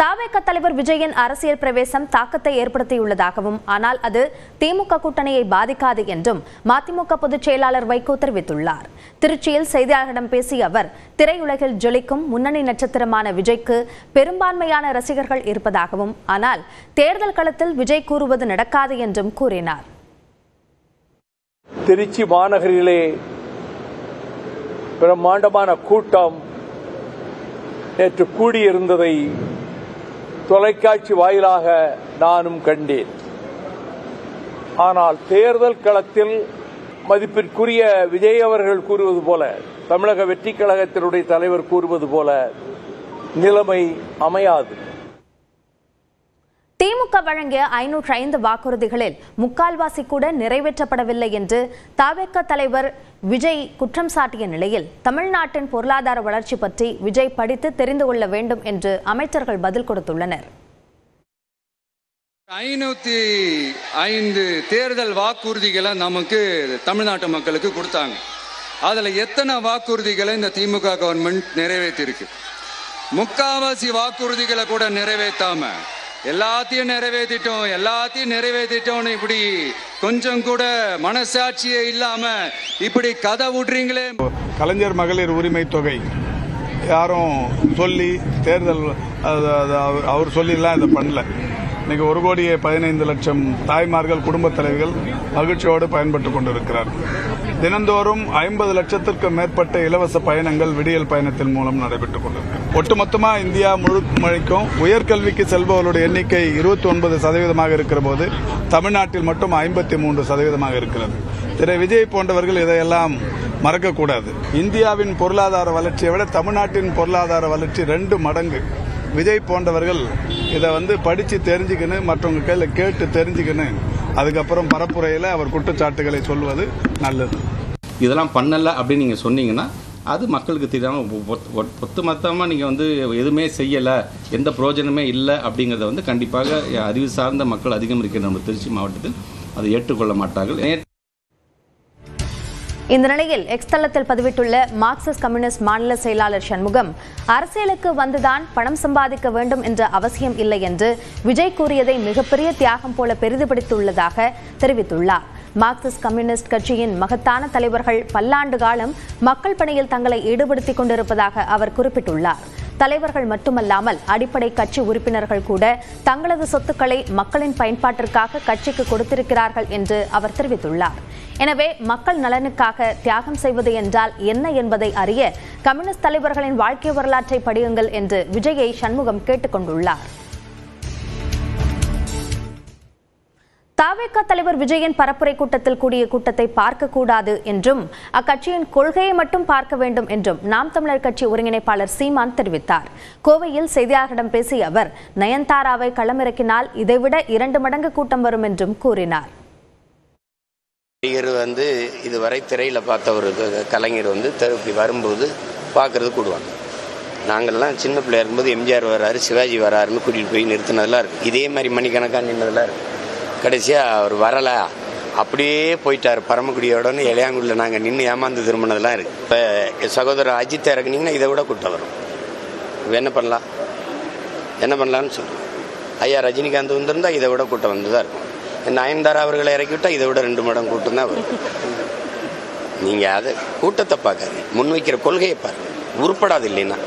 தாவேக தலைவர் விஜயன் அரசியல் பிரவேசம் தாக்கத்தை ஏற்படுத்தியுள்ளதாகவும் ஆனால் அது திமுக கூட்டணியை பாதிக்காது என்றும் மதிமுக பொதுச் செயலாளர் வைகோ தெரிவித்துள்ளார். திருச்சியில் செய்தியாளர்களிடம் பேசிய அவர் திரையுலகில் ஜொலிக்கும் முன்னணி நட்சத்திரமான விஜய்க்கு பெரும்பான்மையான ரசிகர்கள் இருப்பதாகவும் ஆனால் தேர்தல் களத்தில் விஜய் கூறுவது நடக்காது என்றும் கூறினார். திருச்சி மாநகரிலே பிரம்மாண்டமான கூட்டம் நேற்று கூடியிருந்ததை தொலைக்காட்சி வாயிலாக நானும் கண்டேன். ஆனால் தேர்தல் களத்தில் மதிப்பிற்குரிய விஜய் அவர்கள் கூறுவது போல தமிழக வெற்றிக் கழகத்தினுடைய தலைவர் கூறுவது போல நிலைமை அமையாது. திமுக வழங்கிய ஐநூற்று ஐந்து வாக்குறுதிகளில் முக்கால்வாசி கூட நிறைவேற்றப்படவில்லை என்று தாவேக்க தலைவர் விஜய் குற்றம் சாட்டிய நிலையில் தமிழ்நாட்டின் பொருளாதார வளர்ச்சி பற்றி விஜய் படித்து தெரிந்து கொள்ள வேண்டும் என்று அமைச்சர்கள் பதில் கொடுத்துள்ளனர். ஐநூத்தி ஐந்து தேர்தல் வாக்குறுதிகளை நமக்கு தமிழ்நாட்டு மக்களுக்கு கொடுத்தாங்க. அதுல எத்தனை வாக்குறுதிகளை இந்த திமுக கவர்மெண்ட் நிறைவேற்றிருக்கு முக்காவாசி வாக்குறுதிகளை கூட நிறைவேற்றாமல் எல்லாத்தையும் நிறைவேற்றிட்டோம் எல்லாத்தையும் நிறைவேற்றிட்டோம்னு இப்படி கொஞ்சம் கூட மனசாட்சியே இல்லாம இப்படி கதை விடுறீங்களே. கலைஞர் மகளிர் உரிமை தொகை. யாரும் சொல்லி தேர்தல் அவர்- அவர் சொல்லிலாம் இதை பண்ணல. இன்னைக்கு ஒரு கோடியே பதினைந்து லட்சம் தாய்மார்கள் குடும்பத் தலைவிகள் மகிழ்ச்சியோடு பயன்பட்டு கொண்டிருக்கிறார். தினந்தோறும் ஐம்பது லட்சத்திற்கும் மேற்பட்ட இலவச பயணங்கள் விடியல் பயணத்தின் மூலம் நடைபெற்றுக் கொண்டிருக்கிறது ஒட்டுமொத்தமாக இந்தியா முழுமைக்கும் உயர்கல்விக்கு செல்பவர்களுடைய எண்ணிக்கை இருபத்தி ஒன்பது சதவீதமாக இருக்கிற போது தமிழ்நாட்டில் மட்டும் ஐம்பத்தி மூன்று சதவீதமாக இருக்கிறது. திரு விஜய் போன்றவர்கள் இதையெல்லாம் மறக்கக்கூடாது. இந்தியாவின் பொருளாதார வளர்ச்சியை விட தமிழ்நாட்டின் பொருளாதார வளர்ச்சி ரெண்டு மடங்கு. விஜய் போன்றவர்கள் இதை வந்து படித்து தெரிஞ்சுக்கணும் மற்றவங்க கையில் கேட்டு தெரிஞ்சுக்கணும் அதுக்கப்புறம் பரப்புரையில் அவர் குற்றச்சாட்டுகளை சொல்வது நல்லது. இதெல்லாம் பண்ணலை அப்படின்னு நீங்கள் சொன்னீங்கன்னா அது மக்களுக்கு தெரியாமல் ஒத்து மொத்தமாக நீங்கள் வந்து எதுவுமே செய்யலை எந்த பிரயோஜனமே இல்லை அப்படிங்கிறத வந்து கண்டிப்பாக அறிவு சார்ந்த மக்கள் அதிகம் இருக்கிற நம்ம திருச்சி மாவட்டத்தில் அதை ஏற்றுக்கொள்ள மாட்டார்கள். இந்த நிலையில் எக்ஸ் தளத்தில் பதிவிட்டுள்ள மார்க்சிஸ்ட் கம்யூனிஸ்ட் மாநில செயலாளர் சண்முகம் அரசியலுக்கு வந்துதான் பணம் சம்பாதிக்க வேண்டும் என்ற அவசியம் இல்லை என்று விஜய் கூறியதை மிகப்பெரிய தியாகம் போல பெரிதுபடுத்தியுள்ளதாக தெரிவித்துள்ளார். மார்க்சிஸ்ட் கம்யூனிஸ்ட் கட்சியின் மகத்தான தலைவர்கள் பல்லாண்டு காலம் மக்கள் பணியில் தங்களை ஈடுபடுத்திக் கொண்டிருப்பதாக அவர் குறிப்பிட்டுள்ளார். தலைவர்கள் மட்டுமல்லாமல் அடிப்படை கட்சி உறுப்பினர்கள் கூட தங்களது சொத்துக்களை மக்களின் பயன்பாட்டிற்காக கட்சிக்கு கொடுத்திருக்கிறார்கள் என்று அவர் தெரிவித்துள்ளார். எனவே மக்கள் நலனுக்காக தியாகம் செய்வது என்றால் என்ன என்பதை அறிய கம்யூனிஸ்ட் தலைவர்களின் வாழ்க்கை வரலாற்றை படியுங்கள் என்று விஜயை சண்முகம் கேட்டுக் தாவேக தலைவர் விஜயன் பரப்புரை கூட்டத்தில் கூடிய கூட்டத்தை பார்க்கக்கூடாது என்றும் அக்கட்சியின் கொள்கையை மட்டும் பார்க்க வேண்டும் என்றும் நாம் தமிழர் கட்சி ஒருங்கிணைப்பாளர் சீமான் தெரிவித்தார். கோவையில் செய்தியாளர்களிடம் பேசிய அவர் நயன்தாராவை களமிறக்கினால் இதைவிட இரண்டு மடங்கு கூட்டம் வரும் என்றும் கூறினார். நடிகர் வந்து இதுவரை திரையில் பார்த்த ஒரு கலைஞர் வந்து தெருப்பி வரும்போது பார்க்கறது கூடுவாங்க. நாங்கள்லாம் சின்ன பிள்ளையா இருக்கும்போது எம்ஜிஆர் வராரு சிவாஜி வராருன்னு கூட்டிகிட்டு போய் நிறுத்தினதெல்லாம் இருக்குது இதே மாதிரி மணிக்கணக்காக நின்றதெல்லாம் இருக்குது கடைசியாக அவர் வரலை. அப்படியே போயிட்டார். பரமக்குடியோடன்னு இளையாங்குடியில் நாங்கள் நின்று ஏமாந்து திரும்பினதெல்லாம் இருக்குது இப்போ சகோதரர் அஜித் இறக்குனீங்கன்னா இதை விட கூட்டம் வரும். என்ன பண்ணலாம்? என்ன பண்ணலான்னு சொல்லுவோம் ஐயா ரஜினிகாந்த் வந்திருந்தால் இதை விட கூட்டம் வந்து தான் இருக்கும் நயன்தாரா அவர்களை இறக்கிவிட்டால் இதை விட ரெண்டு மடம் கூட்டம் தான் வரும். நீங்கள் அதை கூட்டத்தை பார்க்காது முன்வைக்கிற கொள்கையை பாருங்கள் உருப்படாது இல்லைன்னா.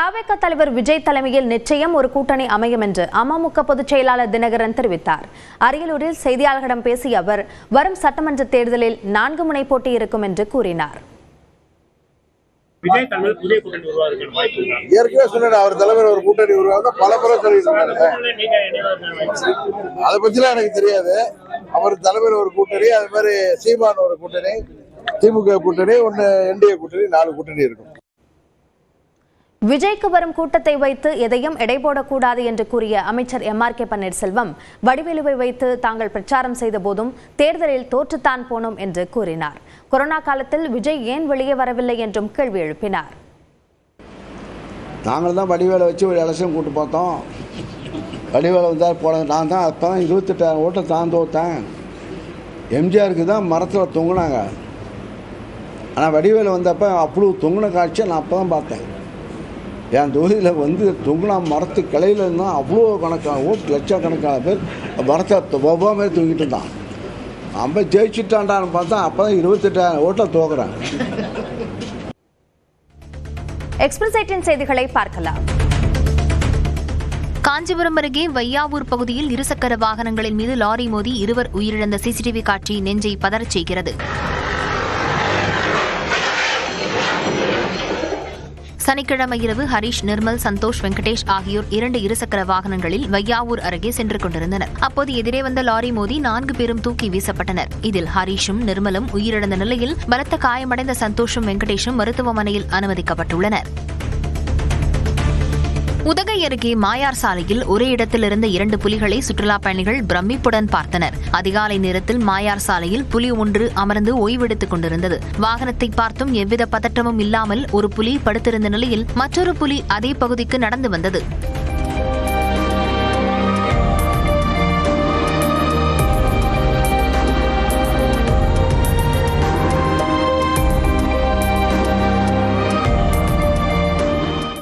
தாவேக தலைவர் விஜய் தலைமையில் நிச்சயம் ஒரு கூட்டணி அமையும் என்று அமமுக பொதுச் செயலாளர் தினகரன் தெரிவித்தார். அரியலூரில் செய்தியாளர்களிடம் பேசிய அவர் வரும் சட்டமன்ற தேர்தலில் நான்கு முனை போட்டி இருக்கும் என்று கூறினார். விஜய் தலைமையில் புதிய கூட்டணி உருவாக்குற வாய்ப்பு இருக்கா? ஏற்கனவே சொன்னாரு அவர் தலைவர் ஒரு கூட்டணி உருவாக பல முறை? அதை பத்திலாம் எனக்கு தெரியாது. அவர் தலைவர் ஒரு கூட்டணி அது மாதிரி சீமான் ஒரு கூட்டணி திமுக கூட்டணி ஒன்னு என்டிஏ கூட்டணி நாலு கூட்டணி இருக்கும். விஜய்க்கு வரும் கூட்டத்தை வைத்து எதையும் எடை போடக்கூடாது என்று கூறிய அமைச்சர் எம் ஆர் கே பன்னீர்செல்வம் வடிவேலுவை வைத்து தாங்கள் பிரச்சாரம் செய்த போதும் தேர்தலில் தோற்றுத்தான் போனோம் என்று கூறினார். கொரோனா காலத்தில் விஜய் ஏன் வெளியே வரவில்லை என்றும் கேள்வி எழுப்பினார். நாங்கள் தான் வடிவேலை வச்சு ஒரு எலெக்ஷன் கூட்டு பார்த்தோம். வடிவேலை வந்தால் போட நான் தான். அப்போ தான் இருபத்தெட்டாயிரம் ஓட்டை தான் தோத்தேன். எம்ஜிஆருக்கு தான் மரத்தில் தொங்குனாங்க. ஆனால் வடிவேலு வந்தப்போ அவ்வளோ தொங்குன காட்சியை நான் அப்போ தான் பார்த்தேன். என் தொகுதியில் வந்து தொங்குனா மரத்து கிளையில இருந்தால் அவ்வளோ கணக்கான ஓட்டு லட்சக்கணக்கான பேர் மரத்தை ஒவ்வொரு மாதிரி தூங்கிட்டு இருந்தான். நம்ம ஜெயிச்சுட்டான்டான்னு பார்த்தா அப்போ தான் இருபத்தெட்டாயிரம் ஓட்டில் தோக்குறேன் எக்ஸ்பிரஸ் எயிட்டின் செய்திகளை பார்க்கலாம். காஞ்சிபுரம் அருகே வையாவூர் பகுதியில் இருசக்கர வாகனங்களின் மீது லாரி மோதி இருவர் உயிரிழந்த சிசிடிவி காட்சி நெஞ்சை பதறச் செய்கிறது. சனிக்கிழமை இரவு ஹரீஷ் நிர்மல் சந்தோஷ் வெங்கடேஷ் ஆகியோர் இரண்டு இருசக்கர வாகனங்களில் வையாவூர் அருகே சென்று கொண்டிருந்தனர். அப்போது எதிரே வந்த லாரி மோதி நான்கு பேரும் தூக்கி வீசப்பட்டனர். இதில் ஹரீஷும் நிர்மலும் உயிரிழந்த நிலையில் பலத்த காயமடைந்த சந்தோஷும் வெங்கடேஷும் மருத்துவமனையில் அனுமதிக்கப்பட்டுள்ளனர். உதகை அருகே மாயார் சாலையில் ஒரே இடத்தில் இருந்த இரண்டு புலிகளை சுற்றுலாப் பயணிகள் பிரமிப்புடன் பார்த்தனர். அதிகாலை நேரத்தில் மாயார் சாலையில் புலி ஒன்று அமர்ந்து ஓய்வெடுத்துக் கொண்டிருந்தது. வாகனத்தை பார்த்தும் எவ்வித பதற்றமும் இல்லாமல் ஒரு புலி படுத்திருந்த நிலையில் மற்றொரு புலி அதே பகுதிக்கு நடந்து வந்தது.